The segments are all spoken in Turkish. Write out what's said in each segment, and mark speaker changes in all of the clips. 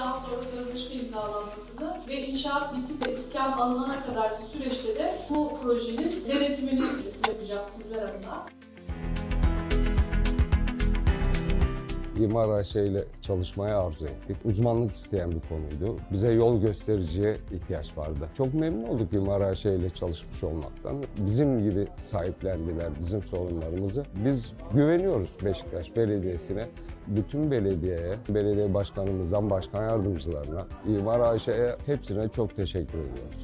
Speaker 1: daha sonra sözleşme imzalanmasını ve inşaat bitip iskan alınana kadarki süreçte de bu projenin denetimini yapacağız sizler adına.
Speaker 2: İmar AŞ ile çalışmayı arzu ettik. Uzmanlık isteyen bir konuydu. Bize yol göstericiye ihtiyaç vardı. Çok memnun olduk İmar AŞ ile çalışmış olmaktan. Bizim gibi sahiplendiler bizim sorunlarımızı. Biz güveniyoruz Beşiktaş Belediyesi'ne. Bütün belediyeye, belediye başkanımızdan başkan yardımcılarına, İmar AŞ'ye hepsine çok teşekkür ediyoruz.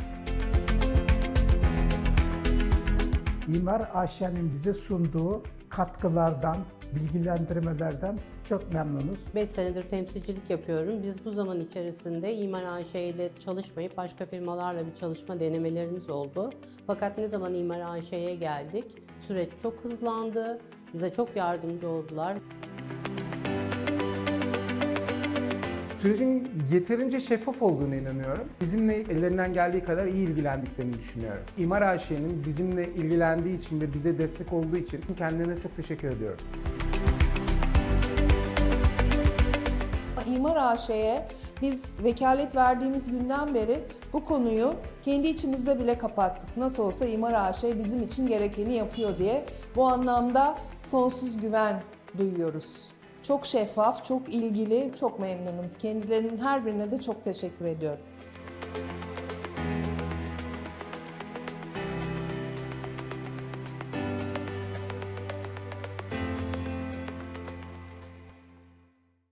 Speaker 3: İmar AŞ'nin bize sunduğu katkılardan, bilgilendirmelerden çok memnunuz.
Speaker 4: 5 senedir temsilcilik yapıyorum. Biz bu zaman içerisinde İmar AŞ ile çalışmayıp başka firmalarla bir çalışma denemelerimiz oldu. Fakat ne zaman İmar AŞ'ye geldik, süreç çok hızlandı. Bize çok yardımcı oldular.
Speaker 5: Sürecin yeterince şeffaf olduğunu inanıyorum. Bizimle ellerinden geldiği kadar iyi ilgilendiklerini düşünüyorum. İmar AŞ'nin bizimle ilgilendiği için ve bize destek olduğu için kendilerine çok teşekkür ediyorum.
Speaker 6: İmar AŞ'ye biz vekalet verdiğimiz günden beri bu konuyu kendi içimizde bile kapattık. Nasıl olsa İmar AŞ bizim için gerekeni yapıyor diye. Bu anlamda sonsuz güven duyuyoruz. Çok şeffaf, çok ilgili, çok memnunum. Kendilerinin her birine de çok teşekkür ediyorum.